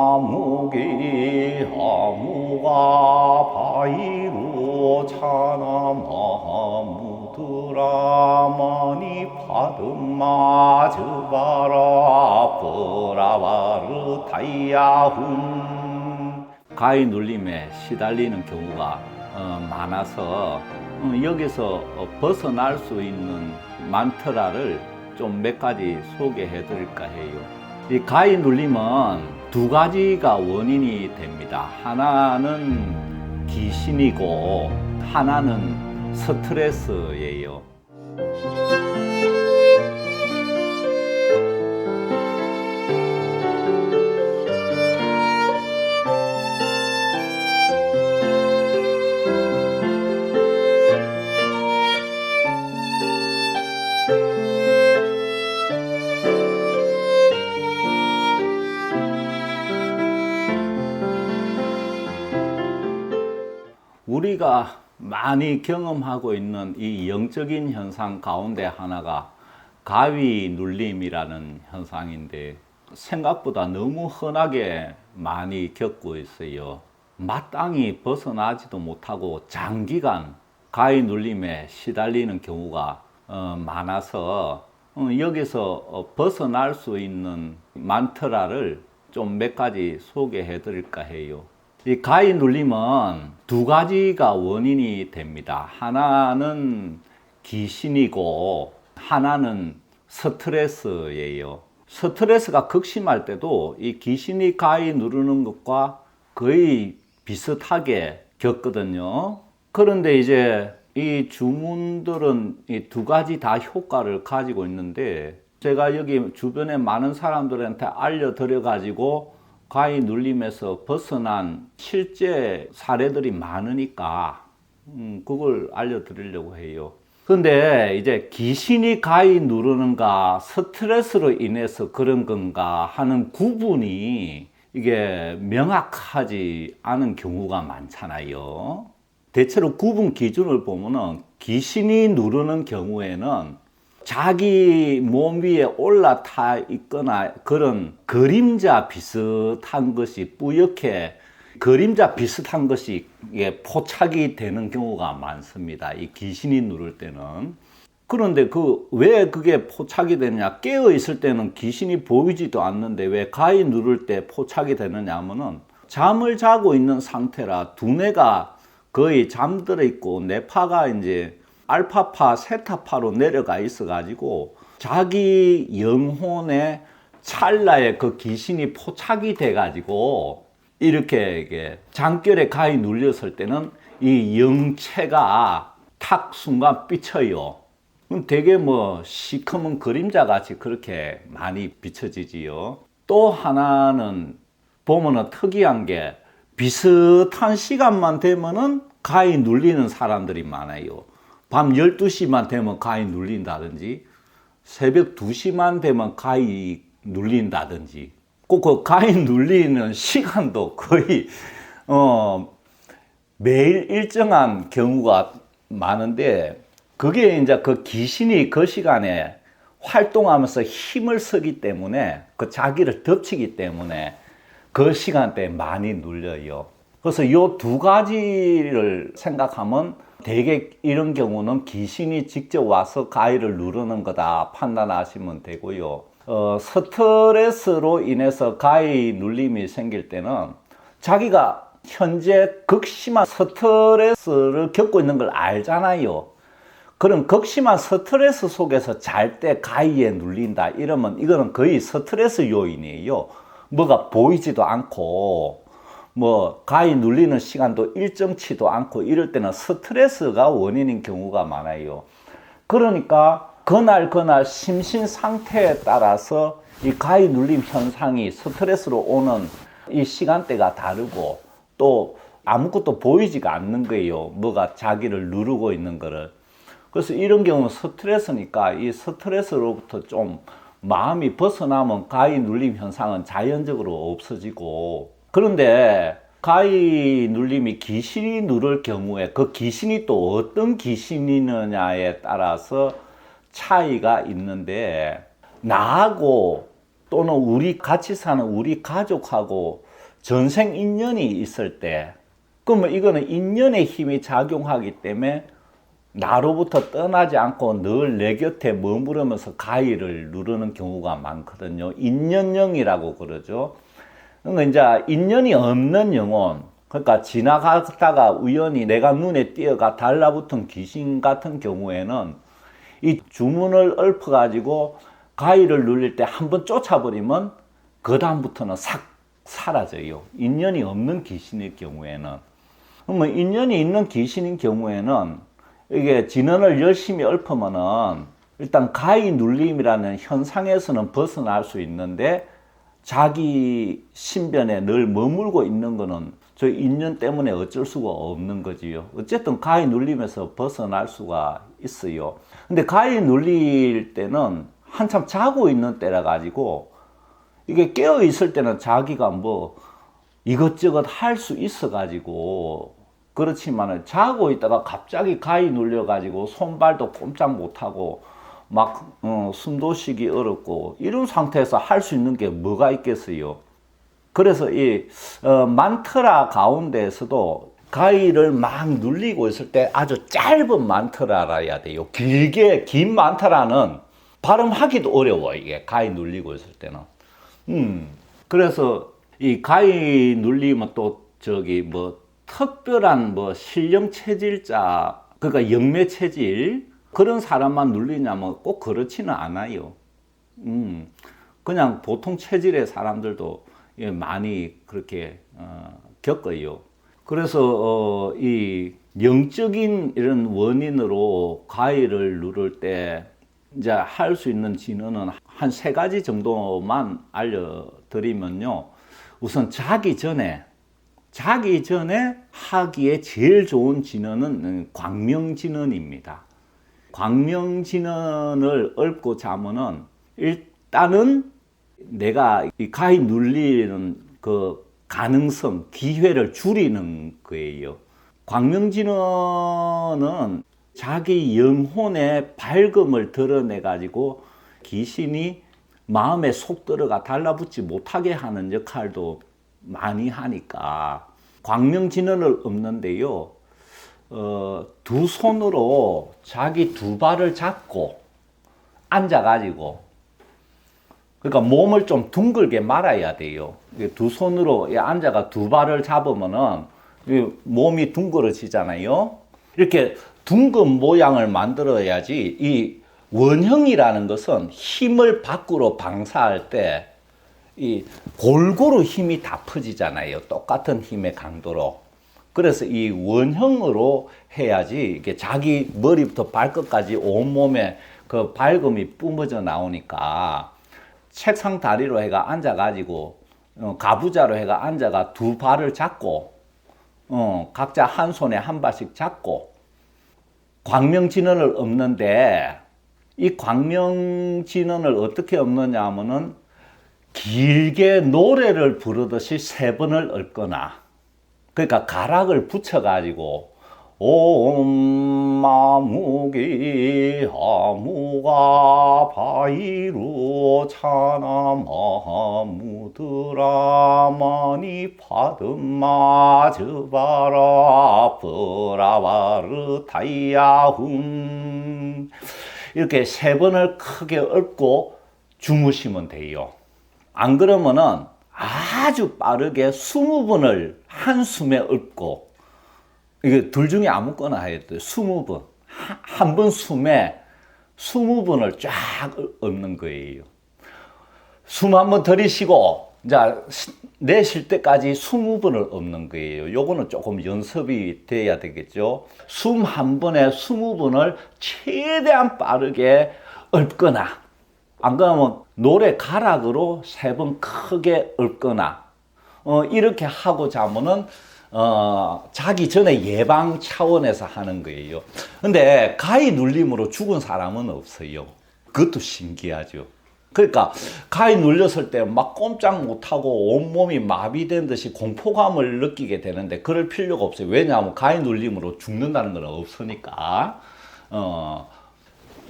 옴마무게 아무가 바이로 차나마무드라마니 파드마 즈바라 브라바르 타이야훈 가위 눌림에 시달리는 경우가 어, 많아서 어, 여기서 어, 벗어날 수 있는 만트라를 좀 몇 가지 소개해 드릴까 해요. 이 가위 눌림은 두 가지가 원인이 됩니다. 하나는 귀신이고 하나는 스트레스예요. 우리가 많이 경험하고 있는 이 영적인 현상 가운데 하나가 가위 눌림이라는 현상인데 생각보다 너무 흔하게 많이 겪고 있어요. 마땅히 벗어나지도 못하고 장기간 가위 눌림에 시달리는 경우가 어, 많아서 어, 여기서 어, 벗어날 수 있는 만트라를 좀 몇 가지 소개해 드릴까 해요. 이 가위 눌림은 두 가지가 원인이 됩니다. 하나는 귀신이고 하나는 스트레스예요. 스트레스가 극심할 때도 이 귀신이 가위 누르는 것과 거의 비슷하게 겪거든요. 그런데 이제 이 주문들은 이 두 가지 다 효과를 가지고 있는데 제가 여기 주변에 많은 사람들한테 알려드려 가지고 가위 눌림에서 벗어난 실제 사례들이 많으니까 음, 그걸 알려드리려고 해요. 근데 이제 귀신이 가위 누르는가 스트레스로 인해서 그런 건가 하는 구분이 이게 명확하지 않은 경우가 많잖아요. 대체로 구분 기준을 보면은 귀신이 누르는 경우에는 자기 몸 위에 올라타 있거나 그런 그림자 비슷한 것이 뿌옇게 그림자 비슷한 것이 이게 포착이 되는 경우가 많습니다. 이 귀신이 누를 때는. 그런데 그 왜 그게 포착이 되느냐? 깨어 있을 때는 귀신이 보이지도 않는데 왜 가위 누를 때 포착이 되느냐 하면은 잠을 자고 있는 상태라 두뇌가 거의 잠들어 있고 뇌파가 이제 알파파, 세타파로 내려가 있어 가지고 자기 영혼의 찰나에 그 귀신이 포착이 돼 가지고 이렇게 장결에 가위 눌렸을 때는 이 영체가 탁 순간 비쳐요. 그럼 되게 뭐 시커먼 그림자 같이 그렇게 많이 비춰지지요. 또 하나는 보면은 특이한 게 비슷한 시간만 되면은 가위 눌리는 사람들이 많아요. 밤 12시만 되면 가위 눌린다든지 새벽 2시만 되면 가위 눌린다든지 꼭 그 가위 눌리는 시간도 거의 어 매일 일정한 경우가 많은데 그게 이제 그 귀신이 그 시간에 활동하면서 힘을 쓰기 때문에 그 자기를 덮치기 때문에 그 시간대에 많이 눌려요. 그래서 이 두 가지를 생각하면 대개 이런 경우는 귀신이 직접 와서 가위를 누르는 거다 판단하시면 되고요. 어, 스트레스로 인해서 가위 눌림이 생길 때는 자기가 현재 극심한 스트레스를 겪고 있는 걸 알잖아요. 그런 극심한 스트레스 속에서 잘 때 가위에 눌린다 이러면 이거는 거의 스트레스 요인이에요. 뭐가 보이지도 않고 뭐 가위 눌리는 시간도 일정치도 않고 이럴 때는 스트레스가 원인인 경우가 많아요. 그러니까 그날 그날 심신 상태에 따라서 이 가위 눌림 현상이 스트레스로 오는 이 시간대가 다르고 또 아무것도 보이지가 않는 거예요. 뭐가 자기를 누르고 있는 거를. 그래서 이런 경우는 스트레스니까 이 스트레스로부터 좀 마음이 벗어나면 가위 눌림 현상은 자연적으로 없어지고 그런데 가위 눌림이 귀신이 누를 경우에 그 귀신이 또 어떤 귀신이느냐에 따라서 차이가 있는데 나하고 또는 우리 같이 사는 우리 가족하고 전생 인연이 있을 때 그러면 이거는 인연의 힘이 작용하기 때문에 나로부터 떠나지 않고 늘 내 곁에 머무르면서 가위를 누르는 경우가 많거든요. 인연영이라고 그러죠. 그러니까 이제 인연이 없는 영혼, 그러니까 지나가다가 우연히 내가 눈에 띄어가 달라붙은 귀신 같은 경우에는 이 주문을 읊어가지고 가위를 눌릴 때 한 번 쫓아버리면 그 다음부터는 싹 사라져요. 인연이 없는 귀신일 경우에는. 그러면 인연이 있는 귀신인 경우에는 이게 진언을 열심히 읊으면은 일단 가위 눌림이라는 현상에서는 벗어날 수 있는데 자기 신변에 늘 머물고 있는 거는 저 인연 때문에 어쩔 수가 없는 거지요. 어쨌든 가위 눌림에서 벗어날 수가 있어요. 근데 가위 눌릴 때는 한참 자고 있는 때라 가지고 이게 깨어 있을 때는 자기가 뭐 이것저것 할 수 있어 가지고 그렇지만은 자고 있다가 갑자기 가위 눌려 가지고 손발도 꼼짝 못 하고 막 어, 숨도 쉬기 어렵고 이런 상태에서 할 수 있는 게 뭐가 있겠어요? 그래서 이 어, 만트라 가운데에서도 가위를 막 눌리고 있을 때 아주 짧은 만트라라야 돼요. 길게 긴 만트라는 발음하기도 어려워 이게 가위 눌리고 있을 때는. 음 그래서 이 가위 눌리면 또 저기 뭐 특별한 뭐 신령 체질자 그러니까 영매 체질 그런 사람만 눌리냐면 꼭 그렇지는 않아요. 음 그냥 보통 체질의 사람들도 예, 많이 그렇게 어, 겪어요. 그래서 어, 이 영적인 이런 원인으로 가위를 누를 때 이제 할 수 있는 진언은 한 세 가지 정도만 알려드리면요. 우선 자기 전에 자기 전에 하기에 제일 좋은 진언은 광명진언입니다. 광명진언을 읊고 자면은 일단은 내가 이 가위 눌리는 그 가능성, 기회를 줄이는 거예요. 광명진언은 자기 영혼의 밝음을 드러내 가지고 귀신이 마음에 속 들어가 달라붙지 못하게 하는 역할도 많이 하니까 광명진언을 읊는데요. 어, 두 손으로 자기 두 발을 잡고 앉아가지고 그러니까 몸을 좀 둥글게 말아야 돼요. 두 손으로 앉아가 두 발을 잡으면은 이 몸이 둥그러지잖아요. 이렇게 둥근 모양을 만들어야지 이 원형이라는 것은 힘을 밖으로 방사할 때 이 골고루 힘이 다 퍼지잖아요. 똑같은 힘의 강도로. 그래서 이 원형으로 해야지 이게 자기 머리부터 발끝까지 온몸에 그 밝음이 뿜어져 나오니까 책상 다리로 해가 앉아가지고 어, 가부좌로 해가 앉아가 두 발을 잡고 어, 각자 한 손에 한 발씩 잡고 광명진언을 엎는데 이 광명진언을 어떻게 엎느냐 하면은 길게 노래를 부르듯이 세 번을 읊거나 그러니까 가락을 붙여가지고 옴마무기 아무가 바이루 차나마무드라마니 파드마 즈바라 브라바르 타이야훈 이렇게 세 번을 크게 읊고 주무시면 돼요. 안 그러면은 아주 빠르게 20번을 한숨에 읊고 이게 둘 중에 아무거나 돼요. 20번. 한 번 숨에 20번을 쫙 읊는 거예요. 숨 한 번 들이쉬고 이제 내쉴 때까지 20번을 읊는 거예요. 요거는 조금 연습이 돼야 되겠죠. 숨 한 번에 20번을 최대한 빠르게 읊거나 안 그러면 노래 가락으로 세 번 크게 읊거나 어, 이렇게 하고 자면은 어, 자기 전에 예방 차원에서 하는 거예요. 근데 가위 눌림으로 죽은 사람은 없어요. 그것도 신기하죠. 그러니까 가위 눌렸을 때 막 꼼짝 못하고 온몸이 마비된 듯이 공포감을 느끼게 되는데 그럴 필요가 없어요. 왜냐하면 가위 눌림으로 죽는다는 건 없으니까. 어,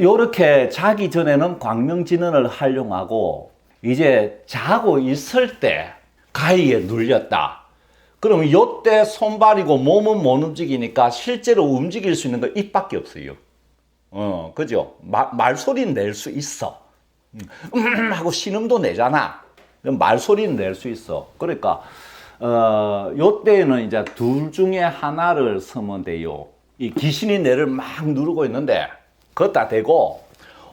요렇게 자기 전에는 광명진언을 활용하고 이제 자고 있을 때 가위에 눌렸다. 그러면 요때 손발이고 몸은 못 움직이니까 실제로 움직일 수 있는 거 입밖에 없어요. 어, 그죠? 마, 말소리는 낼수 있어. 음, 음 하고 신음도 내잖아. 말소리는 낼 수 있어. 그러니까, 어, 요때는 이제 둘 중에 하나를 쓰면 돼요. 이 귀신이 뇌를 막 누르고 있는데, 걷다 대고,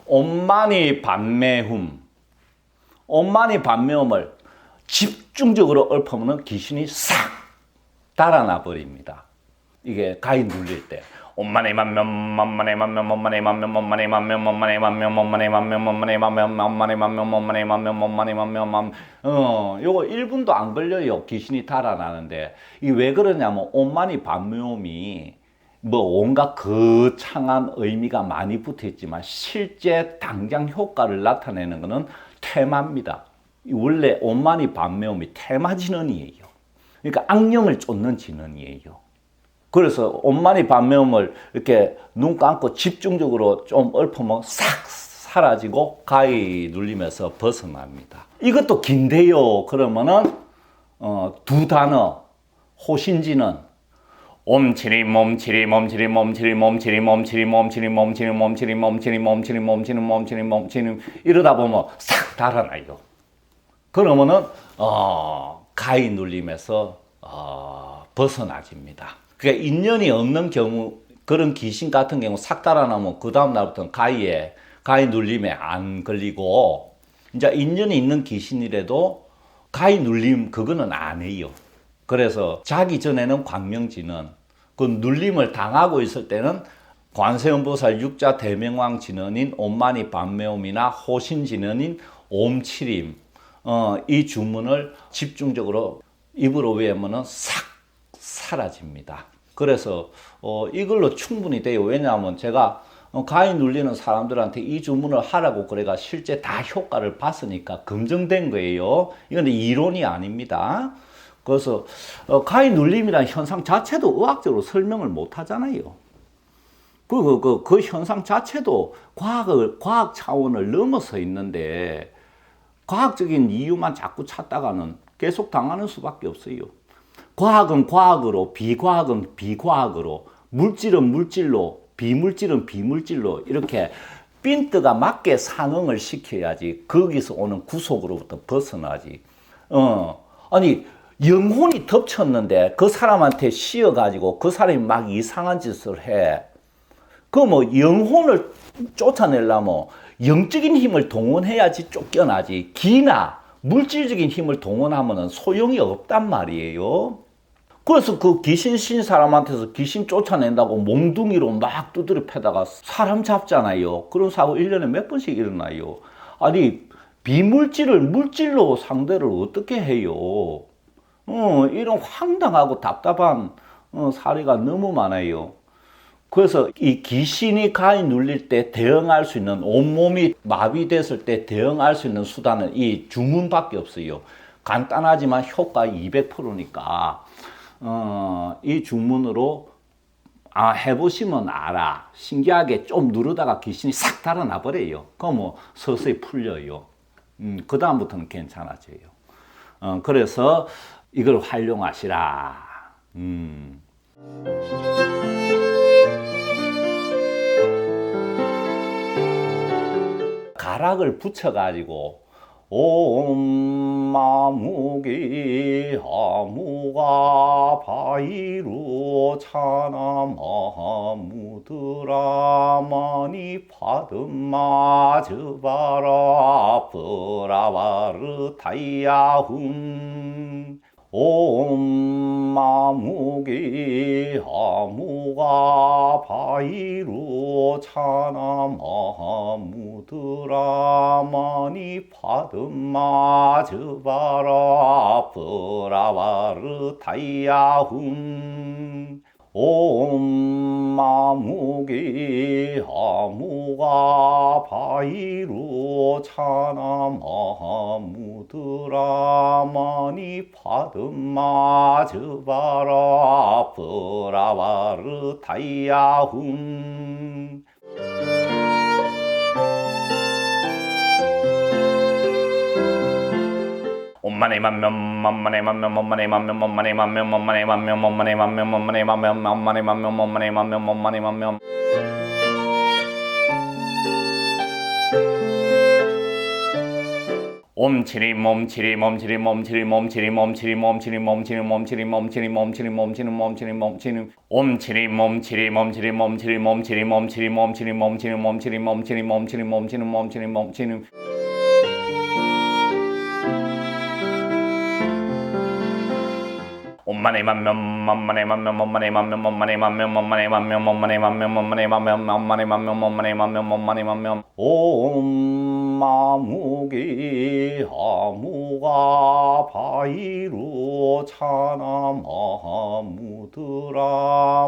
엄만이 반매흠. 엄만이 반매음을 집중적으로 읊으면 귀신이 싹 달아나 버립니다. 이게 가위 눌릴 때. 엄마네 만면 엄마네 만면 엄마네 만면 엄마네 만면 엄마네 만면 엄마네 만면 엄마네 만면 엄마네 만면 엄마네 만면 엄마네 만면 엄마네 어 요거 1분도 안 걸려요 귀신이 달아나는데 이 왜 그러냐면 엄마니 반묘음이 뭐 온갖 거창한 의미가 많이 붙어 있지만 실제 당장 효과를 나타내는 것은 테마입니다. 원래 엄마니 반묘음이 테마 진언이에요. 그러니까 악령을 쫓는 진언이에요. 그래서 엄마니 반매음을 이렇게 눈 감고 집중적으로 좀 읊으면 싹 사라지고 가위 눌리면서 벗어납니다. 이것도 긴데요. 그러면은 어, 두 단어 호신지는 옴치리 몸치리 몸치리 몸치리 몸치리 몸치리 몸치리 몸치리 몸치리 몸치리 몸치리 몸치리 몸치리 몸치리 이러다 보면 싹 달아나요. 그러면은 어, 가위 어, 벗어나집니다. 그러니까 인연이 없는 경우 그런 귀신 같은 경우 싹 달아나면 그 다음 날부터는 가위에 가위 눌림에 안 걸리고 이제 인연이 있는 귀신이라도 가위 눌림 그거는 안 해요. 그래서 자기 전에는 광명진은 그 눌림을 당하고 있을 때는 관세음보살 육자 대명왕 진언인 옴마니 반매옴이나 호신 진언인 옴치림 어, 이 주문을 집중적으로 입으로 외우면은 싹 사라집니다. 그래서 어, 이걸로 충분히 돼요. 왜냐하면 제가 어, 가위 눌리는 사람들한테 이 주문을 하라고 그래가 실제 다 효과를 봤으니까 검증된 거예요. 이건 이론이 아닙니다. 그래서 어, 가위 눌림이라는 현상 자체도 의학적으로 설명을 못 하잖아요. 그, 그, 그, 그 현상 자체도 과학을, 과학 차원을 넘어서 있는데, 과학적인 이유만 자꾸 찾다가는 계속 당하는 수밖에 없어요. 과학은 과학으로, 비과학은 비과학으로, 물질은 물질로, 비물질은 비물질로 이렇게 핀트가 맞게 상응을 시켜야지 거기서 오는 구속으로부터 벗어나지. 어, 아니 영혼이 덮쳤는데 그 사람한테 씌어가지고 그 사람이 막 이상한 짓을 해. 그 뭐 영혼을 쫓아내려면 영적인 힘을 동원해야지 쫓겨나지. 기나 물질적인 힘을 동원하면 소용이 없단 말이에요. 그래서 그 귀신 신 사람한테서 귀신 쫓아낸다고 몽둥이로 막 두드려 패다가 사람 잡잖아요. 그런 사고 1년에 몇 번씩 일어나요. 아니, 비물질을 물질로 상대를 어떻게 해요? 어, 이런 황당하고 답답한 어, 사례가 너무 많아요. 그래서 이 귀신이 가위 눌릴 때 대응할 수 있는 온몸이 마비됐을 때 대응할 수 있는 수단은 이 주문밖에 없어요. 간단하지만 효과 200%니까 어, 이 주문으로 아 해보시면 알아. 신기하게 좀 누르다가 귀신이 싹 달아나 버려요. 그럼 뭐 서서히 풀려요. 음, 그 다음부터는 괜찮아져요. 어, 그래서 이걸 활용하시라. 음. 가락을 붙여가지고 옴마무기 아무가 바이루 차나마무드라마니 파드마 즈바라 브라바르 타이야훈 옴마무기 아무가 바이루 차나마무드라마니 파드마 즈바라 브라바르 타이야훈 옴마무기 아무가 바이루 차나마무드라마니 파드마 즈바라 브라바르 타이야훈 엄마네 맘면 엄마네 맘면 엄마네 맘면 엄마네 맘면 엄마네 맘면 엄마네 맘면 엄마네 맘면 엄마네 맘면 엄마네 맘면 엄마네 맘면 옴치리 몸치리 몸치리 몸치리 몸치리 몸치리 몸치리 몸치리 몸치리 몸치리 몸치리 몸치리 몸치리 몸치리 옴치리 몸치리 몸치리 몸치리 몸치리 몸치리 몸치리 몸치리 몸치리 몸치리 몸치리 몸치리 몸치리 몸치리 엄마네 맘면 엄마네 맘면 엄마네 맘면 엄마네 맘면 엄마네 맘면 엄마네 맘면 엄마네 맘면 엄마네 맘면 엄마네 맘면 엄마네 맘면 옴마무기 하무가 바이로 차나마무드라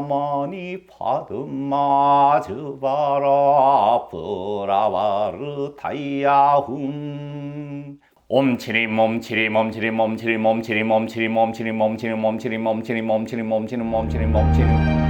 마니 파드마 즈바라 브라바르 타이야훈 옴치리 몸치리 몸치리 몸치리 몸치리 몸치리 몸치리 몸치리 몸치리 몸치리 몸치리 몸치리 몸치리 몸치리 몸치리